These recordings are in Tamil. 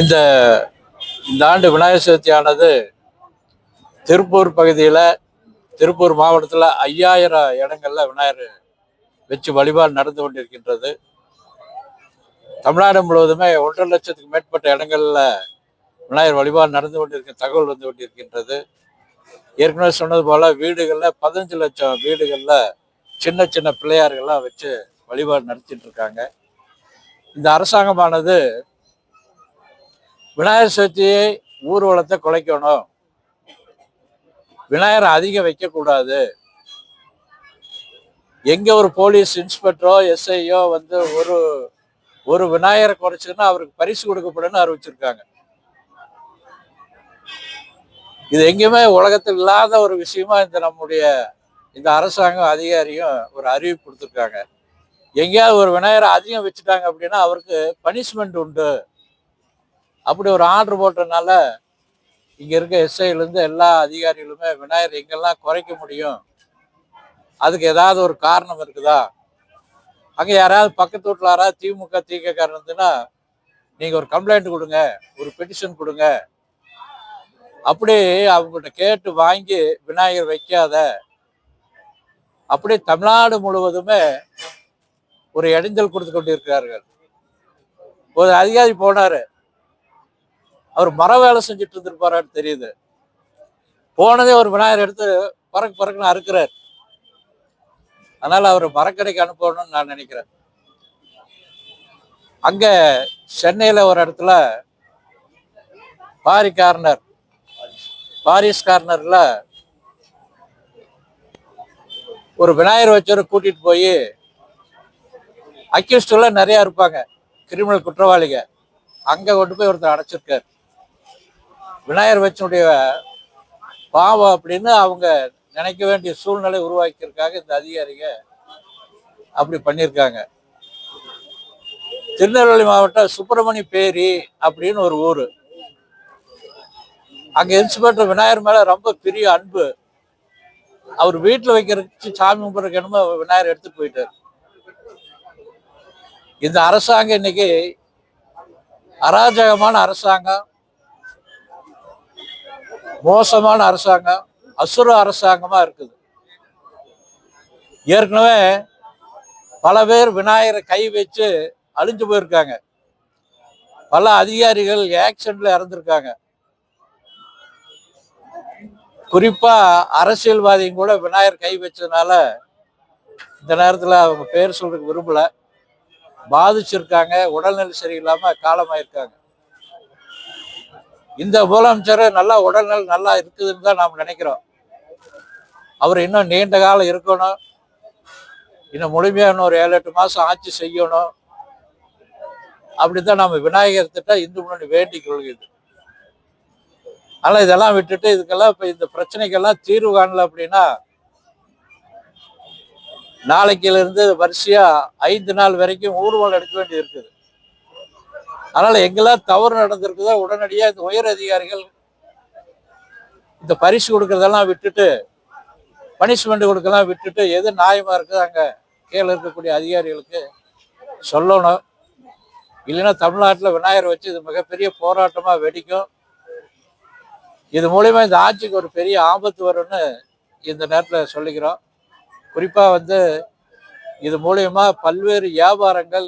இந்த இந்த ஆண்டு விநாயகர் சதுர்த்தியானது திருப்பூர் பகுதியில் திருப்பூர் மாவட்டத்தில் ஐயாயிரம் இடங்கள்ல விநாயகர் வச்சு வழிபாடு நடந்து கொண்டிருக்கின்றது. தமிழ்நாடு முழுவதுமே ஒன்றரை லட்சத்துக்கு மேற்பட்ட இடங்கள்ல விநாயகர் வழிபாடு நடந்து கொண்டிருக்க தகவல் வந்து கொண்டிருக்கின்றது. ஏற்கனவே சொன்னது போல் வீடுகளில் பதினஞ்சு லட்சம் வீடுகளில் சின்ன சின்ன பிள்ளையார்கள்லாம் வச்சு வழிபாடு நடத்திட்டு இருக்காங்க. இந்த அரசாங்கமானது விநாயகர் சதுர்த்தியை ஊர்வலத்தை குலைக்கணும். விநாயகரை அதிகம் வைக்கக்கூடாது. எங்க ஒரு போலீஸ் இன்ஸ்பெக்டரோ எஸ்ஐயோ வந்து ஒரு ஒரு விநாயகரை குறைச்சுன்னா அவருக்கு பரிசு கொடுக்கப்படும்னு அறிவிச்சிருக்காங்க. இது எங்கேயுமே உலகத்தில் இல்லாத ஒரு விஷயமா இந்த நம்முடைய இந்த அரசாங்கம் அதிகாரியும் ஒரு அறிவிப்பு கொடுத்துருக்காங்க. எங்கேயாவது ஒரு விநாயகரை அதிகம் வச்சுட்டாங்க அப்படின்னா அவருக்கு பனிஷ்மெண்ட் உண்டு. அப்படி ஒரு ஆர்டர் போட்டதுனால இங்கே இருக்க எஸ்ஐலேருந்து எல்லா அதிகாரிகளுமே விநாயகர் எங்கெல்லாம் குறைக்க முடியும்? அதுக்கு ஏதாவது ஒரு காரணம் இருக்குதா? அங்கே யாராவது பக்கத்து வீட்டில் யாராவது திமுக தீக்கக்காரன் இருந்ததுன்னா நீங்கள் ஒரு கம்ப்ளைண்ட் கொடுங்க ஒரு பெட்டிஷன் கொடுங்க. அப்படி அவங்கள்ட்ட கேட்டு வாங்கி விநாயகர் வைக்காத அப்படியே தமிழ்நாடு முழுவதுமே ஒரு இடைஞ்சல் கொடுத்து கொண்டிருக்கிறார்கள். ஒரு அதிகாரி போனாரு. அவர் மர வேலை செஞ்சுட்டு இருந்திருப்பாரான்னு தெரியுது. போனதே ஒரு விநாயகர் எடுத்து பறக்கு பறக்குன்னு அறுக்கிறார். அதனால அவர் மரக்கடைக்கு அனுப்பணும்னு நான் நினைக்கிறேன். அங்க சென்னையில ஒரு இடத்துல பாரி கார்னர் பாரிஸ் கார்னர்ல ஒரு விநாயகர் வச்சவரை கூட்டிட்டு போய் அக்யூஸ்டெல்லாம் நிறைய இருப்பாங்க. கிரிமினல் குற்றவாளிங்க. அங்கே கொண்டு போய் ஒருத்தர் அடைச்சிருக்காரு. விநாயகர் வச்சனுடைய பாவம் அப்படின்னு அவங்க நினைக்க வேண்டிய சூழ்நிலை உருவாக்கியிருக்காங்க இந்த அதிகாரிங்க. அப்படி பண்ணியிருக்காங்க. திருநெல்வேலி மாவட்டம் சுப்பிரமணி பேரி அப்படின்னு ஒரு ஊர். அங்கே இன்ஸ்பெக்டர் விநாயகர் மேலே ரொம்ப பெரிய அன்பு. அவர் வீட்டில் வைக்கிறதுக்கு சாமி கும்பிட்றதுக்கு என்னமோ விநாயகர் எடுத்துகிட்டு போயிட்டார். இந்த அரசாங்கம் இன்னைக்கு அராஜகமான அரசாங்கம் மோசமான அரசாங்கம் அசுர அரசாங்கமாக இருக்குது. ஏற்கனவே பல பேர் விநாயகரை கை வச்சு அழிஞ்சு போயிருக்காங்க. பல அதிகாரிகள் ஆக்சிடென்ட்ல இறந்துருக்காங்க. குறிப்பா அரசியல்வாதியும் கூட விநாயகர் கை வச்சதுனால இந்த நேரத்தில் அவங்க பேர் சொல்றதுக்கு விரும்பல. பாதிச்சிருக்காங்க உடல்நிலை சரியில்லாமல் காலமாயிருக்காங்க. இந்த முதலமைச்சர் நல்லா உடல்நிலை நல்லா இருக்குதுன்னு தான் நாம் நினைக்கிறோம். அவர் இன்னும் நீண்ட காலம் இருக்கணும். இன்னும் முழுமையாக இன்னும் ஒரு ஏழு எட்டு மாதம் ஆட்சி செய்யணும். அப்படிதான் நம்ம விநாயகர் திட்டம் இந்து முன்னணி வேண்டிக் கொள்கிறது. ஆனால் இதெல்லாம் விட்டுட்டு இதுக்கெல்லாம் இப்போ இந்த பிரச்சனைக்கெல்லாம் தீர்வு காணல அப்படின்னா நாளைக்கிலிருந்து வரிசையாக ஐந்து நாள் வரைக்கும் ஊர்வலம் எடுக்க வேண்டி இருக்குது. அதனால் எங்கெல்லாம் தவறு நடந்திருக்குதோ உடனடியாக இந்த உயர் அதிகாரிகள் இந்த பரிசு கொடுக்கறதெல்லாம் விட்டுட்டு பனிஷ்மெண்ட் கொடுக்கலாம் விட்டுட்டு எது நியாயமாக இருக்குது அங்கே கீழே இருக்கக்கூடிய அதிகாரிகளுக்கு சொல்லணும். இல்லைன்னா தமிழ்நாட்டில் விநாயகர் வச்சு இது மிகப்பெரிய போராட்டமாக வெடிக்கும். இது மூலயமா இந்த ஆட்சிக்கு ஒரு பெரிய ஆபத்து வரும்னு இந்த நேரத்தில் சொல்லிக்கிறோம். குறிப்பாக வந்து இது மூலயமா பல்வேறு வியாபாரங்கள்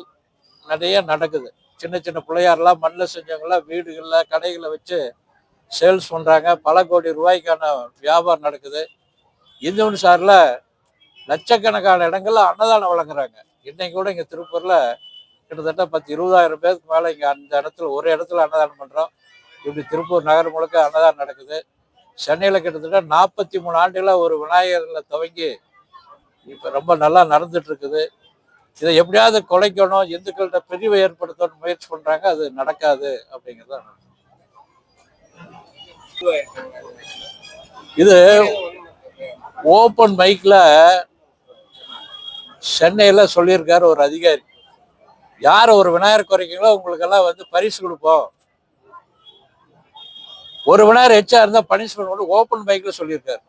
நிறைய நடக்குது. சின்ன சின்ன பிள்ளையாரெல்லாம் மண்ணில் செஞ்சவங்களாம் வீடுகளில் கடைகளை வச்சு சேல்ஸ் பண்ணுறாங்க பல கோடி ரூபாய்க்கான வியாபாரம் நடக்குது. இந்து சாரில் லட்சக்கணக்கான இடங்களில் அன்னதானம் வழங்குறாங்க. இன்னைக்கு கூட இங்கே திருப்பூரில் கிட்டத்தட்ட பத்து இருபதாயிரம் பேருக்கு மேலே இங்கே அந்த இடத்துல ஒரு இடத்துல அன்னதானம் பண்ணுறோம் இப்படி திருப்பூர் நகர் முழுக்க அன்னதானம் நடக்குது. சென்னையில் கிட்டத்தட்ட நாற்பத்தி மூணு ஆண்டுகளாக ஒரு விநாயகரில் துவங்கி இப்போ ரொம்ப நல்லா நடந்துட்டு இருக்குது இதை எப்படியாவது குலைக்கணும் இந்துக்கள்கிட்ட பிரிவை ஏற்படுத்தணும்னு முயற்சி பண்றாங்க அது நடக்காது அப்படிங்கிறத இது ஓப்பன் மைக்ல சென்னையில சொல்லியிருக்காரு ஒரு அதிகாரி. யார் ஒரு விநாயகர் குறைக்கீங்களோ உங்களுக்கெல்லாம் வந்து பரிசு கொடுப்போம். ஒரு விநாயகர் எச்சா இருந்தா பனிஷ்மெண்ட் ஓப்பன் மைக்ல சொல்லியிருக்காரு.